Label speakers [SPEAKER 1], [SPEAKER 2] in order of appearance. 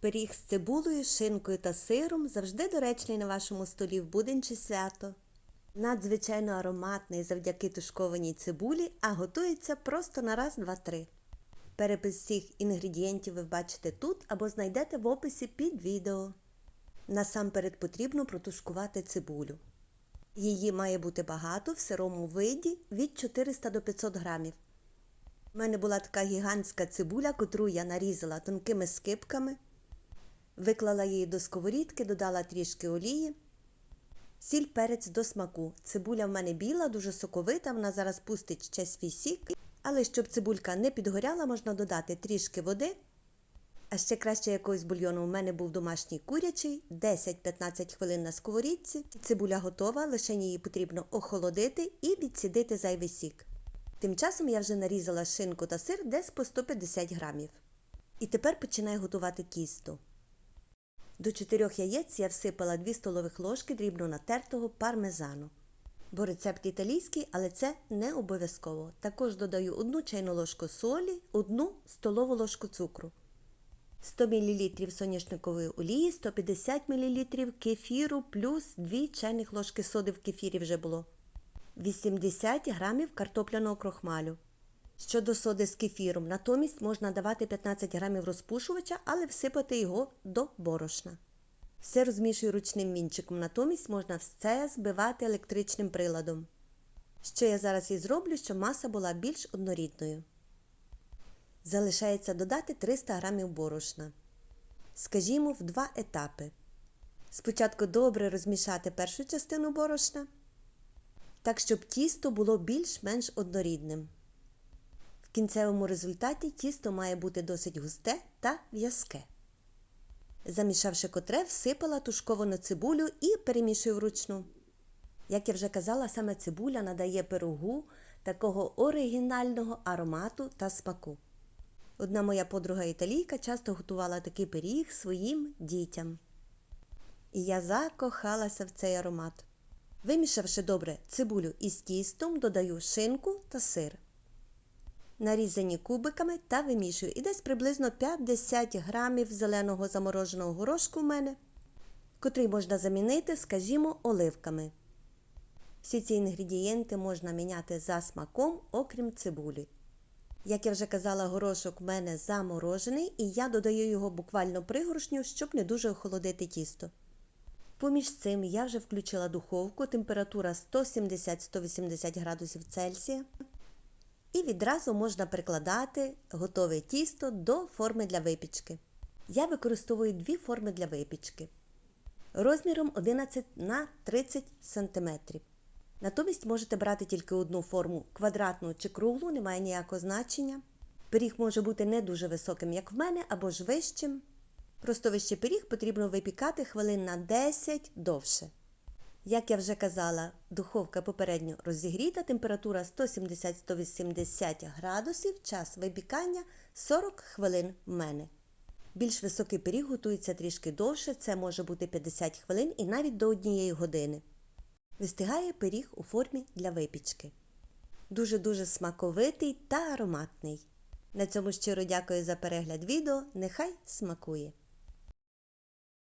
[SPEAKER 1] Пиріг з цибулею, шинкою та сиром завжди доречний на вашому столі в будень чи свято. Надзвичайно ароматний завдяки тушкованій цибулі, а готується просто на раз, два, три. Перепис всіх інгредієнтів ви бачите тут або знайдете в описі під відео. Насамперед потрібно протушкувати цибулю. Її має бути багато в сирому виді від 400 до 500 грамів. У мене була така гігантська цибуля, котру я нарізала тонкими скипками, виклала її до сковорідки, додала трішки олії, сіль перець до смаку. Цибуля в мене біла, дуже соковита, вона зараз пустить ще свій сік. Але щоб цибулька не підгоряла, можна додати трішки води. А ще краще якогось бульйону у мене був домашній курячий, 10-15 хвилин на сковорідці. Цибуля готова, лише її потрібно охолодити і відсідити зайвий сік. Тим часом я вже нарізала шинку та сир десь по 150 грамів. І тепер починаю готувати тісто. До 4 яєць я всипала 2 столових ложки дрібно натертого пармезану. Бо рецепт італійський, але це не обов'язково. Також додаю 1 чайну ложку солі, 1 столову ложку цукру. 100 мл соняшникової олії, 150 мл кефіру плюс 2 чайних ложки соди в кефірі вже було. 80 грамів картопляного крохмалю. Щодо соди з кефіром, натомість можна давати 15 грамів розпушувача, але всипати його до борошна. Все розмішую ручним вінчиком, натомість можна все збивати електричним приладом. Що я зараз і зроблю, щоб маса була більш однорідною. Залишається додати 300 грамів борошна. Скажімо, в два етапи. Спочатку добре розмішати першу частину борошна, так щоб тісто було більш-менш однорідним. В кінцевому результаті тісто має бути досить густе та в'язке. Замішавши котре, всипала тушковану цибулю і перемішую вручну. Як я вже казала, саме цибуля надає пирогу такого оригінального аромату та смаку. Одна моя подруга італійка часто готувала такий пиріг своїм дітям. І я закохалася в цей аромат. Вимішавши добре цибулю із тістом, додаю шинку та сир. Нарізані кубиками та вимішую. І десь приблизно 50 грамів зеленого замороженого горошку в мене, котрий можна замінити, скажімо, оливками. Всі ці інгредієнти можна міняти за смаком, окрім цибулі. Як я вже казала, горошок в мене заморожений, і я додаю його буквально пригоршню, щоб не дуже охолодити тісто. Поміж цим я вже включила духовку, температура 170-180 градусів Цельсія. І відразу можна прикладати готове тісто до форми для випічки. Я використовую дві форми для випічки розміром 11 на 30 см. Натомість можете брати тільки одну форму квадратну чи круглу, немає ніякого значення. Пиріг може бути не дуже високим, як в мене, або ж вищим. Просто вищий пиріг потрібно випікати хвилин на 10 довше. Як я вже казала, духовка попередньо розігріта, температура 170-180 градусів, час випікання 40 хвилин в мене. Більш високий пиріг готується трішки довше, це може бути 50 хвилин і навіть до однієї години. Вистигає пиріг у формі для випічки. Дуже-дуже смаковитий та ароматний. На цьому щиро дякую за перегляд відео. Нехай смакує!